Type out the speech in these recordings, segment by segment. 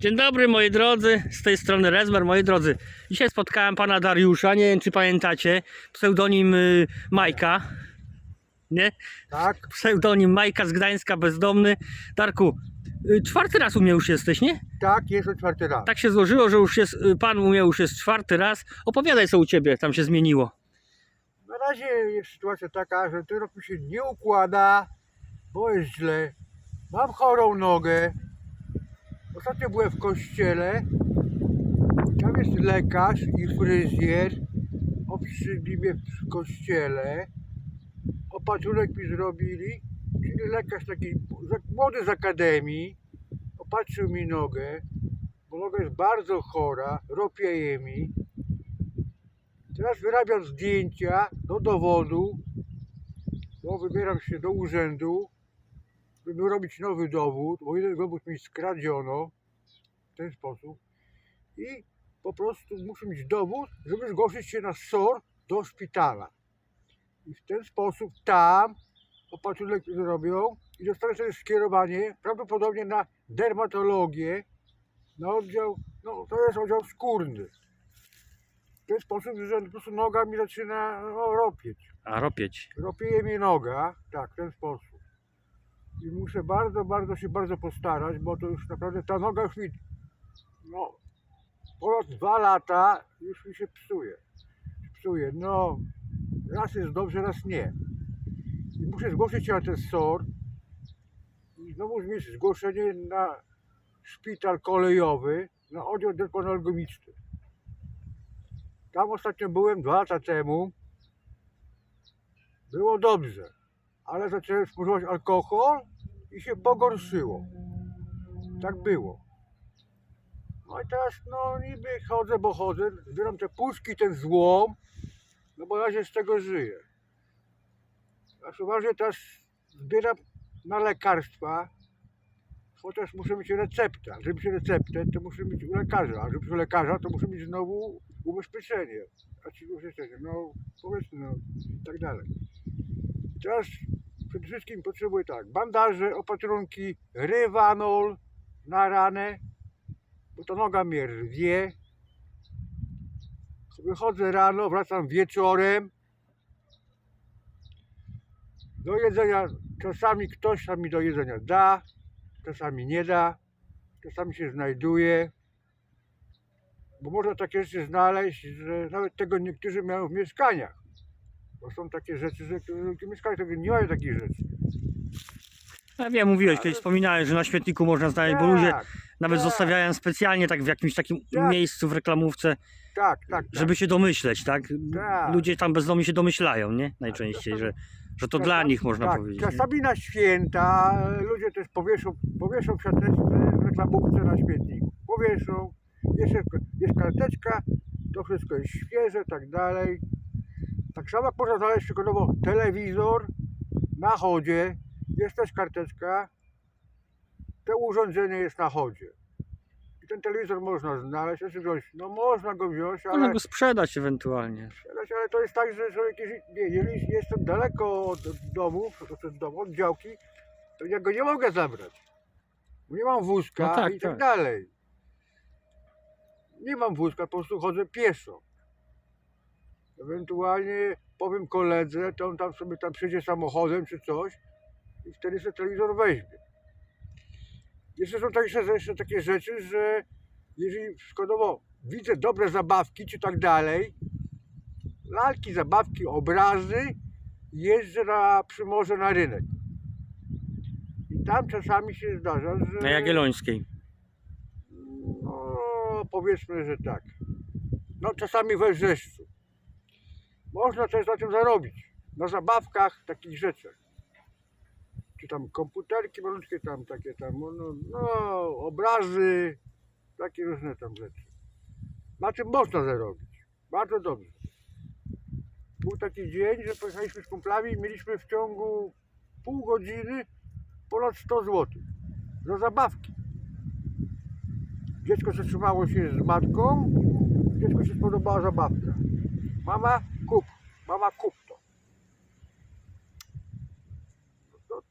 Dzień dobry moi drodzy, z tej strony Rezmer, moi drodzy. Dzisiaj spotkałem pana Dariusza, nie wiem czy pamiętacie, pseudonim y, Majka. Nie? Tak, Pseudonim Majka z Gdańska, bezdomny. Darku, y, czwarty raz u mnie już jesteś, nie? tak, jest to czwarty raz. Tak się złożyło, że już jest, y, pan u mnie już jest czwarty raz. Opowiadaj co u ciebie tam się zmieniło. Na razie jest sytuacja taka, że ten rok mi się nie układa, bo jest źle. Mam chorą nogę. Ostatnio byłem w kościele. Tam jest lekarz i fryzjer. Obstrzygli mnie w kościele. Opatrunek mi zrobili. Czyli lekarz taki młody z akademii. Opatrzył mi nogę, bo noga jest bardzo chora, ropieje mi. Teraz wyrabiam zdjęcia do dowodu, bo wybieram się do urzędu, żeby robić nowy dowód, bo jeden dowód mi skradziono w ten sposób i po prostu muszę mieć dowód, żeby zgłosić się na SOR do szpitala. I w ten sposób tam opatrunek zrobią i dostanę sobie skierowanie prawdopodobnie na dermatologię, na oddział, no to jest oddział skórny w ten sposób, że po prostu noga mi zaczyna no, ropieć. A ropieć. Ropieje mi noga, tak, w ten sposób. I muszę bardzo, bardzo się bardzo postarać, bo to już naprawdę ta noga już mi, no, ponad dwa lata już mi się psuje. Psuje, no, raz jest dobrze, raz nie. I muszę zgłosić się na ten SOR i znowu mieć zgłoszenie na szpital kolejowy, na oddział dermatologiczny. Tam ostatnio byłem dwa lata temu. Było dobrze, ale zacząłem spożywać alkohol i się pogorszyło. Tak było. No i teraz no niby chodzę, bo chodzę, zbieram te puszki, ten złom, no bo ja się z tego żyję. A uważnie teraz zbieram na lekarstwa, chociaż muszę mieć receptę. Żeby mieć receptę, to muszę mieć u lekarza, a żeby mieć u lekarza, to muszę mieć znowu ubezpieczenie. A ci ubezpieczenie, no powiedzmy, no i tak dalej. Teraz przede wszystkim potrzebuję tak, bandaże, opatrunki, rywanol na ranę, bo to noga mnie rwie. Wychodzę rano, wracam wieczorem. Do jedzenia czasami ktoś tam mi do jedzenia da, czasami nie da, czasami się znajduje. Bo można takie rzeczy znaleźć, że nawet tego niektórzy mają w mieszkaniach. Bo są takie rzeczy, że w mieszkaniach nie mają takich rzeczy. Ja wiem, mówiłeś kiedyś, wspominałeś, że na śmietniku można znaleźć, bo ludzie Tak, nawet tak. zostawiają specjalnie tak w jakimś takim Tak. miejscu w reklamówce, tak, tak. tak. żeby się domyśleć, tak? Tak. Ludzie tam bezdomni się domyślają, nie? Najczęściej, że, że to dla nich można tak, powiedzieć. nie? Czasami na święta ludzie też powieszą, powieszą w siateczce w reklamówce na śmietniku. Powieszą, jest, jest karteczka, to wszystko jest świeże, tak dalej. Tak samo można znaleźć przykładowo telewizor na chodzie, jest też karteczka, to urządzenie jest na chodzie. I ten telewizor można znaleźć, znaczy wziąć, no można go wziąć, ale... Można go sprzedać ewentualnie. sprzedać, ale to jest tak, że człowiek, jeżeli, nie, jeżeli jestem daleko od domu, od domu, od działki, to ja go nie mogę zabrać. Nie mam wózka No tak, i tak, tak. dalej. Nie mam wózka, po prostu chodzę pieszo. Ewentualnie powiem koledze, to on tam sobie tam przyjdzie samochodem czy coś i wtedy sobie telewizor weźmie. Jeszcze są także jeszcze takie rzeczy, że jeżeli przykładowo widzę dobre zabawki czy tak dalej, lalki, zabawki, obrazy, jeżdżę na Przymorze na rynek. I tam czasami się zdarza, że... Na Jagiellońskiej. No, powiedzmy, że tak. No, czasami we wrzeszczu. Można też na tym zarobić. Na zabawkach, takich rzeczach. Czy tam komputerki malutkie, tam takie tam, no, no obrazy, takie różne tam rzeczy. Na tym można zarobić. Bardzo dobrze. Był taki dzień, że pojechaliśmy z kumplami i mieliśmy w ciągu pół godziny ponad 100 zł. Za zabawki. Dziecko zatrzymało się z matką, dziecku się spodobała zabawka. Mama, kup, mama, kup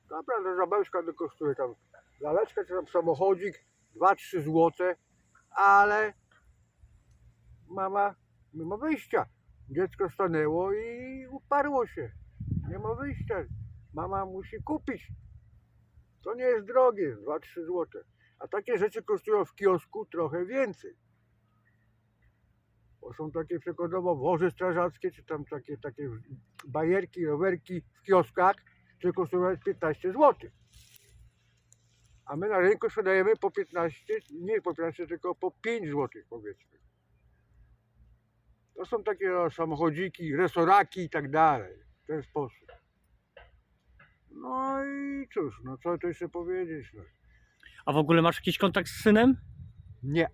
no zabawka to kosztuje tam laleczka, czy tam samochodzik, 2-3 złote, ale mama nie ma wyjścia. Dziecko stanęło i uparło się. Nie ma wyjścia. Mama musi kupić. To nie jest drogie, 2-3 złote. A takie rzeczy kosztują w kiosku trochę więcej. Bo są takie przykładowo wozy strażackie, czy tam takie, takie bajerki, rowerki w kioskach, które kosztują 15 zł. A my na rynku sprzedajemy po 15, nie po 15, tylko po 5 zł powiedzmy. To są takie o, samochodziki, resoraki i tak dalej. W ten sposób. No i cóż, no co tu jeszcze powiedzieć? No. A w ogóle masz jakiś kontakt z synem? Nie,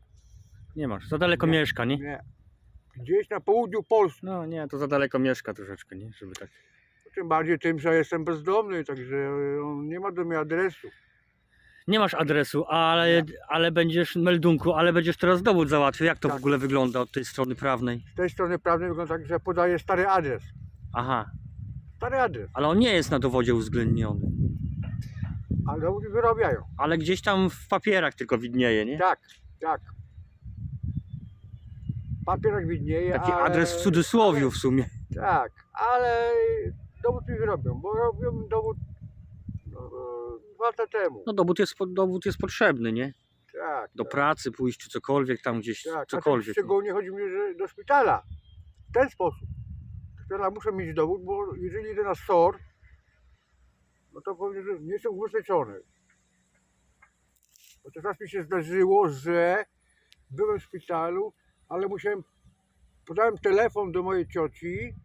Nie masz, za daleko Nie. mieszka, nie? nie. Gdzieś na południu Polski. No nie, to za daleko mieszka troszeczkę, nie? Żeby tak. Tym bardziej tym, że jestem bezdomny, także on nie ma do mnie adresu. Nie masz adresu, ale, ale będziesz meldunku, ale będziesz teraz dowód załatwił. Jak to w Tak. ogóle wygląda od tej strony prawnej? Z tej strony prawnej wygląda tak, że podaję stary adres. Aha, Stary adres, ale on nie jest na dowodzie uwzględniony. ale dowód wyrabiają. Ale gdzieś tam w papierach tylko widnieje, nie? Tak, tak. Papierak widnieje, Taki ale... adres w cudzysłowiu w sumie. Tak, ale dowód mi wyrobią, bo robią dowód no, dwa lata temu. No dowód jest, dowód jest potrzebny, nie? Tak, Do tak, pracy pójść czy cokolwiek tam gdzieś, tak. Cokolwiek. szczególnie chodzi mi, że do szpitala. W ten sposób. Szpitala muszę mieć dowód, bo jeżeli idę na SOR, no to powiem, że nie jestem ubezpieczony. Bo to raz mi się zdarzyło, że byłem w szpitalu, ale musiałem, podałem telefon do mojej cioci,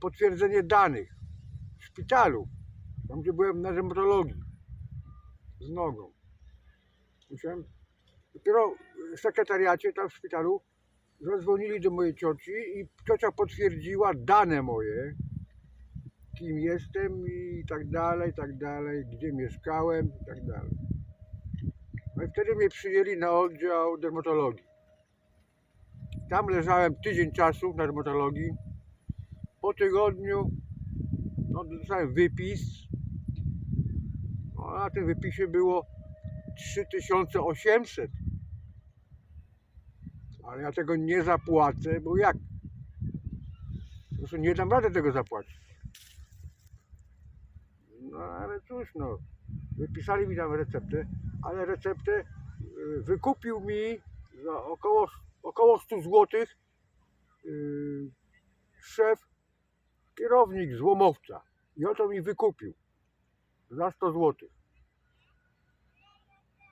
potwierdzenie danych szpitalu, tam gdzie byłem na dermatologii z nogą. Musiałem, dopiero w sekretariacie tam w szpitalu zadzwonili do mojej cioci i ciocia potwierdziła dane moje, kim jestem i tak dalej, tak dalej, gdzie mieszkałem i tak dalej. No i wtedy mnie przyjęli na oddział dermatologii. Tam leżałem tydzień czasu na dermatologii. Po tygodniu no, dostałem wypis. No, na tym wypisie było 3800. Ale ja tego nie zapłacę, bo jak? Po prostu nie dam rady tego zapłacić. No ale cóż no, wypisali mi tam receptę, ale receptę y, wykupił mi za około, około 100 zł szef, kierownik złomowca. I on to mi wykupił za 100 zł.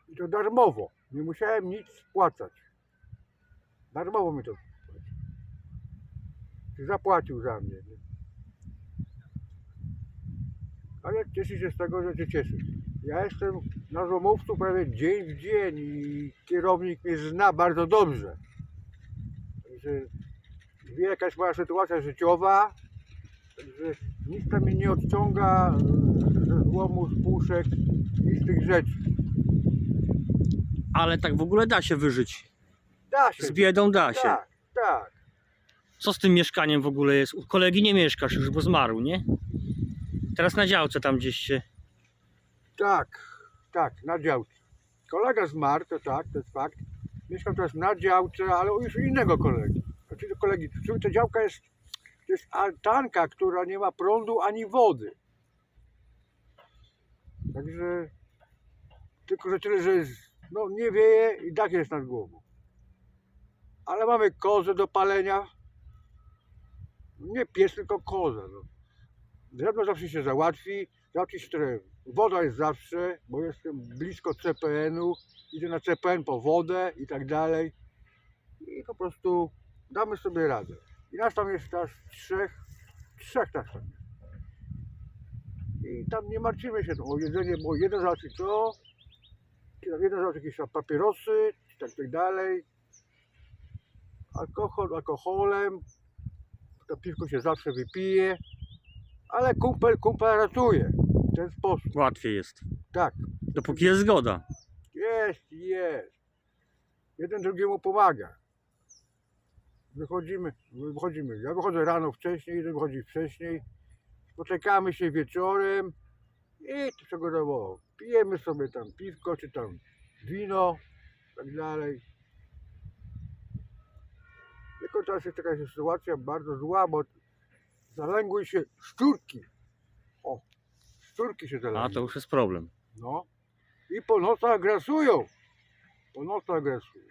I to darmowo. Nie musiałem nic spłacać. Darmowo mi to zapłacił za mnie. nie? Ale cieszę się z tego, że się cieszę. Ja jestem na złomowcu prawie dzień w dzień i kierownik mnie zna bardzo dobrze. Także wie jakaś moja sytuacja życiowa, także nic tam mnie nie odciąga ze złomu, z puszek, nic z tych rzeczy. Ale tak w ogóle da się wyżyć. Da się. Z biedą da się. Tak, tak. Co z tym mieszkaniem w ogóle jest? U kolegi nie mieszkasz już, bo zmarł, nie? Teraz na działce tam gdzieś się. Tak, tak, na działce. Kolega zmarł, to tak, to jest fakt. Mieszkam teraz na działce, ale u już innego kolegi. Znaczy kolegi, ta działka jest, to jest altanka, która nie ma prądu ani wody. Także, tylko że tyle, że jest, no nie wieje i dach jest nad głową. Ale mamy kozę do palenia. Nie pies, tylko kozę. No. Drewno zawsze się załatwi, załatwi się. Woda jest zawsze, bo jestem blisko CPN-u, idę na CPN po wodę i tak dalej. I po prostu damy sobie radę. I nas tam jest teraz trzech, trzech nas tam jest. I tam nie martwimy się o jedzenie, bo jeden załatwi to, czy tam jeden załatwi jakieś tam papierosy, czy tak, tak dalej. Alkohol alkoholem, to piwko się zawsze wypije, ale kumpel kumpel ratuje w ten sposób. Łatwiej jest. Tak, Dopóki jest zgoda. jest, jest. Jeden drugiemu pomaga. Wychodzimy, wychodzimy. Ja wychodzę rano wcześniej, jeden wychodzi wcześniej. Spotykamy się wieczorem i to przykładowo pijemy sobie tam piwko czy tam wino tak dalej. Tylko teraz jest taka sytuacja bardzo zła, bo zalęgły się szczurki. O, szczurki się A zalęgły. to już jest problem. No. I po nocach grasują. Po nocach grasują.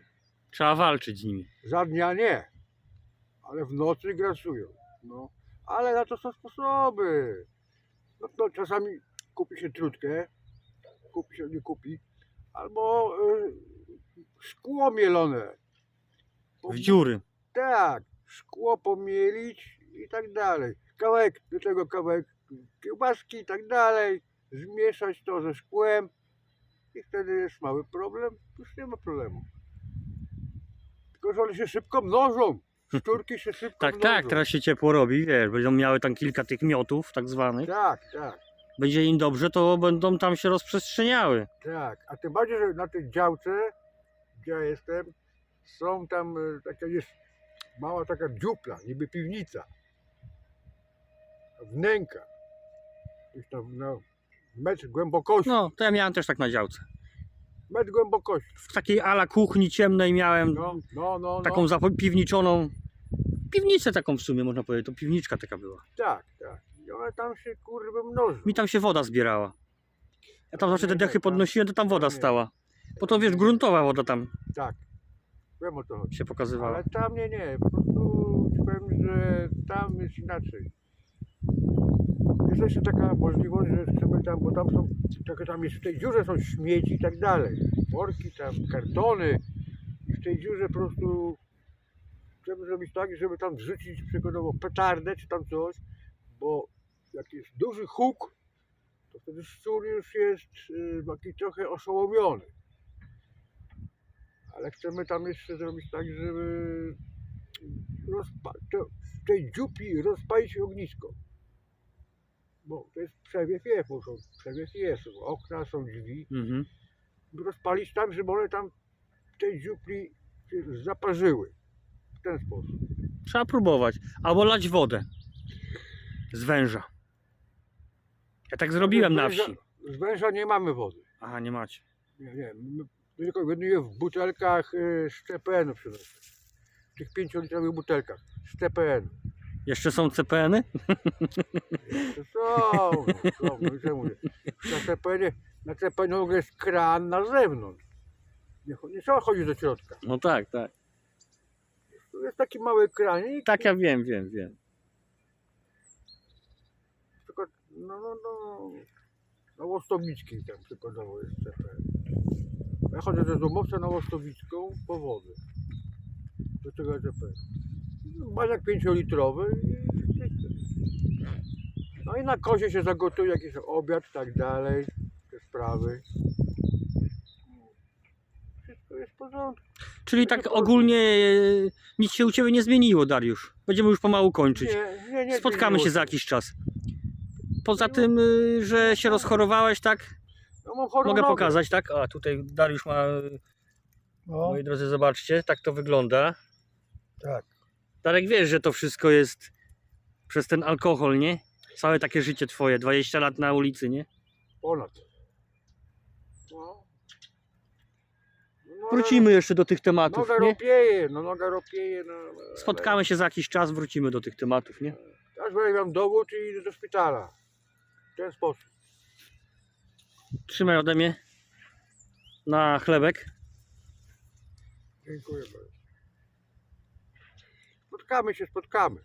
Trzeba walczyć z nimi. Za dnia nie. Ale w nocy grasują. No. Ale na to są sposoby. No to czasami kupi się trutkę. Kupi się, nie kupi. Albo y, szkło mielone. W dziury. Tak, szkło pomielić i tak dalej. Kawałek, do tego kawałek kiełbaski i tak dalej. Zmieszać to ze szkłem i wtedy jest mały problem. Już nie ma problemu. Tylko, że one się szybko mnożą. Szczurki się szybko Tak, mnożą. tak, teraz się ciepło robi, wiesz, będą miały tam kilka tych miotów tak zwanych. Tak, tak, Będzie im dobrze, to będą tam się rozprzestrzeniały. tak. A tym bardziej, że na tej działce, gdzie ja jestem, są tam y, taka jest mała taka dziupla, niby piwnica. Wnęka. Gdzieś tam, no, metr głębokości. No, to ja miałem też tak na działce. Metr głębokości. W takiej ala kuchni ciemnej miałem No, no, no. taką no. zapiwniczoną piwnicę taką w sumie można powiedzieć, to piwniczka taka była. Tak, tak. I one tam się kurwa mnożą. Mi tam się woda zbierała. Ja tam zawsze te dechy podnosiłem, to tam woda stała. Bo to wiesz, gruntowa woda tam Tak. Wiem o to chodzi. się pokazywała. Ale tam nie, nie. Po prostu ci powiem, że tam jest inaczej. Jest jeszcze taka możliwość, że chcemy tam, bo tam są, trochę tam jest w tej dziurze są śmieci i tak dalej. Worki tam, kartony. W tej dziurze po prostu chcemy zrobić tak, żeby tam wrzucić przykładowo petardę czy tam coś, bo jak jest duży huk, to wtedy szczur już jest y, taki trochę oszołomiony. Ale chcemy tam jeszcze zrobić tak, żeby rozpa- to, w tej dziupi rozpalić ognisko. Bo to jest przewiew jest, bo są, przewiew jest, okna, są drzwi. Mhm. Rozpalić tam, żeby one tam w tej dziupli się zaparzyły. W ten sposób. Trzeba próbować. Albo lać wodę z węża. Ja tak zrobiłem z na wsi. Z węża nie mamy wody. Aha, nie macie. Nie, nie. My tylko jedynie w butelkach y, z CPN-u przynoszę. W tych 5-litrowych butelkach z CPN. Jeszcze są CPN-y? Są, no, są, no i co mówię. Na CPN, na CPN w ogóle jest kran na zewnątrz. Nie, cho- nie trzeba chodzić do środka. No tak, tak. Tu jest taki mały kranik. Tak, ja wiem, wiem, wiem. Tylko, no, no, no. Na Łostowickiej tam przykładowo jest CPN. Ja chodzę ze Złomowca na Łostowicką po wodę. Do tego CPN. Baniak 5-litrowy i no i na kozie się zagotuje jakiś obiad, tak dalej, te sprawy. Wszystko jest w porządku. Czyli tak ogólnie e, nic się u Ciebie nie zmieniło, Dariusz. Będziemy już pomału kończyć. Nie, nie, nie Spotkamy się zmieniło za jakiś czas. Poza tym, y, że się rozchorowałeś, tak? No, mam chorą Mogę nogę. pokazać, tak? A tutaj Dariusz ma, No, moi drodzy, zobaczcie, tak to wygląda. tak. Darek, wiesz, że to wszystko jest przez ten alkohol, nie? Całe takie życie twoje, 20 lat na ulicy, nie? Ponad. No. No, Wrócimy jeszcze do tych tematów, Noga nie? ropieje, no noga ropieje. No, ale- Spotkamy się za jakiś czas, wrócimy do tych tematów, nie? Będę mam dowód i idę do szpitala. W ten sposób. Trzymaj ode mnie na chlebek. Dziękuję bardzo. Spotkamy się, spotkamy.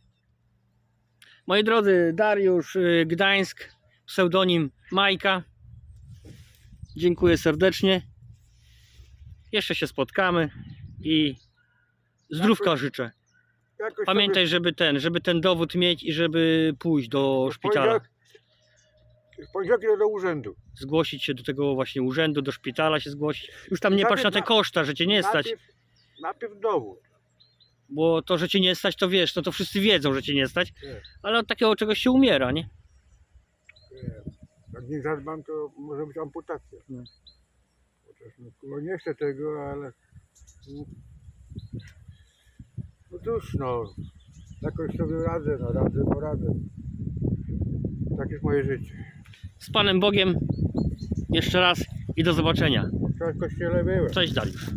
Moi drodzy, Dariusz y, Gdańsk, pseudonim Majka. Dziękuję serdecznie. Jeszcze się spotkamy i zdrówka życzę. Jakoś Pamiętaj, żeby ten, żeby ten dowód mieć i żeby pójść do w szpitala. poniedziałek- W poniedziałek idę do urzędu. Zgłosić się do tego właśnie urzędu, do szpitala się zgłosić. Już tam nie patrz na te koszta, że cię nie stać. Najpierw, najpierw dowód. Bo to, że cię nie stać, to wiesz, no to wszyscy wiedzą, że cię nie stać. Nie. Ale od takiego czegoś się umiera, nie? Nie. Jak nie zadbam, to może być amputacja. No. Chociaż no, kurwa, nie chcę tego, ale... No cóż, no. Jakoś sobie radzę, no radzę, poradzę. Tak jest moje życie. Z Panem Bogiem jeszcze raz i do zobaczenia. Wczoraj w kościele byłem. Cześć Dariusz.